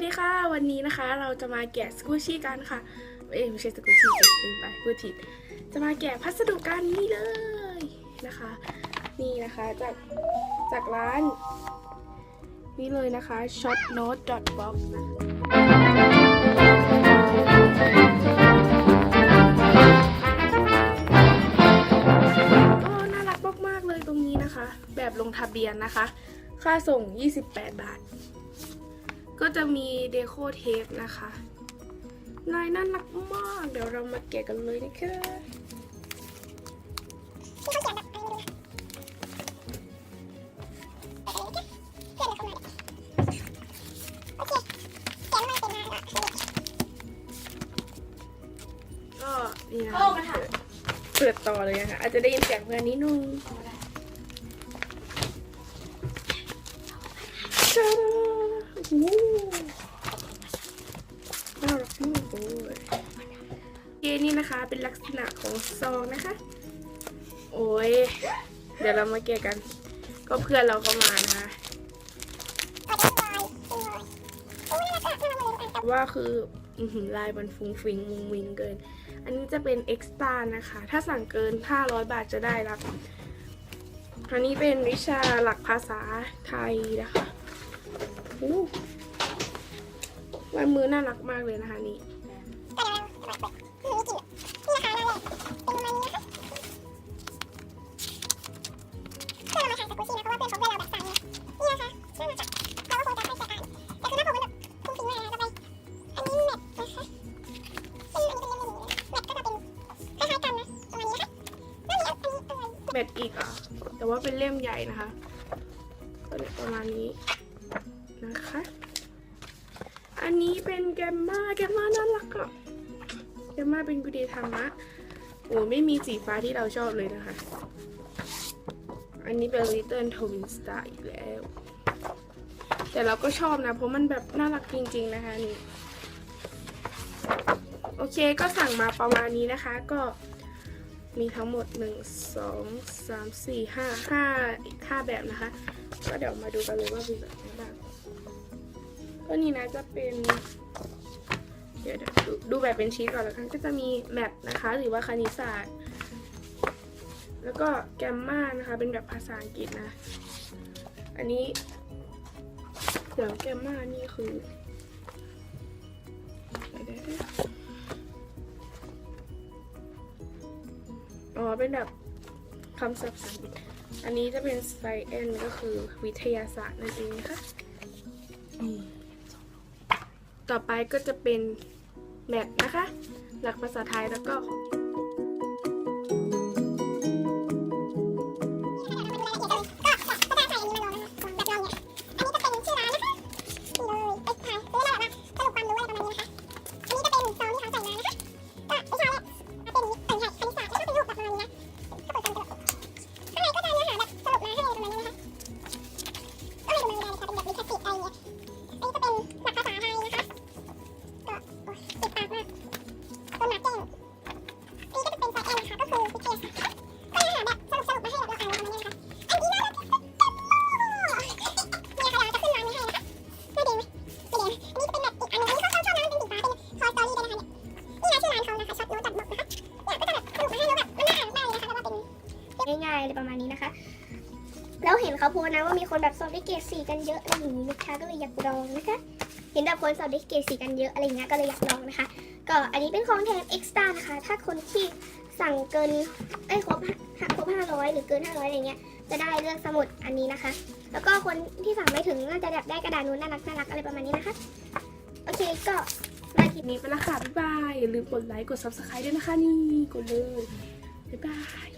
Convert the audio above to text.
สวัสดีค่ะ วันนี้นะคะเราจะมาแกะสกูชี่กันค่ะ เอ้ไม่ใช่สกูชี่ลืมไปพูดผิดจะมาแกะพัสดุกันนี่เลยนะคะ นี่นะคะจากจากร้าน นี่เลยนะคะ shotnote.box นะก็น่ารักมากๆเลยตรงนี้นะคะ แบบลงทะเบียนนะคะ ค่าส่ง 28 บาท ก็จะมีเดโคเทปนะคะลายน่ารักมาก เดี๋ยวเรามาแกะกันเลยนะคะก็นี่นะโอ้กระถางเปิดต่อเลยนะคะอาจจะได้ยินเสียงเพื่อนนิดนึงจ้าโอ้โห น่ารักมากเลยเกนี่นะคะเป็นลักษณะของซองนะคะ โอ้ย เดี๋ยวเรามาแกะกัน ก็เพื่อนเราก็มานะคะว่าคือลายมันฟุ้งฟิงมุงวิงเกิน อันนี้จะเป็นเอ็กซ์ตานะคะ ถ้าสั่งเกิน 500 บาทจะได้รับ อันนี้เป็นวิชาหลักภาษาไทยนะคะ ลายมือน่ารักมากเลยนะคะนี่แบตอีกอะ แต่ว่าเป็นเล่มใหญ่นะคะก็เนี่ยประมาณนี้ นะคะ อันนี้เป็นแกมมาแกมมาน่ารักอะแกมมาเป็นกุฎีธรรมะโอ้ไม่มีสีฟ้าที่เราชอบเลยนะคะ อันนี้เป็น Little Twin Star อีกแล้ว แต่เราก็ชอบนะ เพราะมันแบบน่ารักจริง ๆ นะคะนี่ โอเคก็สั่งมาประมาณนี้นะคะ ก็มีทั้งหมด 1 2 3 4 5 5อีก5แบบนะคะ ก็เดี๋ยวมาดูกันเลยว่ามีแบบไหนบ้าง ก็นี่นะจะเป็นเดี๋ยวเดี๋ยวดูดูแบบเป็นชีสก่อนแล้วกันก็จะมีแมปนะคะ หรือว่าคณิตศาสตร์ แล้วก็แกมมานะคะ เป็นแบบภาษาอังกฤษนะ อันนี้ เดี๋ยวแกมมานี่คือเดี๋ยวอ๋อเป็นแบบคำศัพท์อังกฤษอันนี้จะเป็น science ก็คือวิทยาศาสตร์นั่นเองนะคะนี่ ต่อไปก็จะเป็นแมทนะคะ หลักภาษาไทยแล้วก็ง่ มาเก้งนี่ก็จะเป็นสายแอนนะคะ ก็คือวิทยาศาค่ะก็เะหาแบบสรุปสรุปมาให้แบบเราอ่านแล้วมันนี่นะคะอันนี้น่ารักที่สุดเนี่ยค่ะเราจะขึ้นร้านไว้ให้นะคะไม่เดีไหมไม่เดีอันนี้จะเป็นแบบอีกอันนึงอันนี้ชอบชอบนะมัเป็นสีฟ้าเป็นคอยสตอรี่ด้วนะคะเนี่ยนี่นะชื่อร้านเขานะคะช็อตโน้ตจัดหมกนะคะเนี่ยก็จะแบบสรุปมาให้เล้วแบบมันน่าอ่านมากเลยนะคะแล้วก็เป็นง่ายๆเลยประมาณนี้นะคะ แล้วเห็นเขาโพสนะว่ามีคนแบบสอบได้เกรดสี่กันเยอะอะไรอย่างนี้นะคะก็เลยอยากลองนะคะเห็นแบบคนสอบได้เกรดสี่กันเยอะอะไรเงี้ยก็เลยอยากลองนะคะ ก็อันนี้เป็นของแถมเอ็กซ์ตานะคะ ถ้าคนที่สั่งเกินไอ้ครบครบห้าร้อยหรือเกินห้าร้อยอะไรเงี้ยจะได้เลือกสมุดอันนี้นะคะ แล้วก็คนที่สั่งไม่ถึงน่าจะอยากได้กระดาษนู้นน่ารักน่ารักอะไรประมาณนี้นะคะ โอเคก็มาคลิปนี้ไปและค่ะบ๊ายบายอย่าลืมกดไลค์กด subscribe ด้วยนะคะนี่กดเลยบ๊ายบาย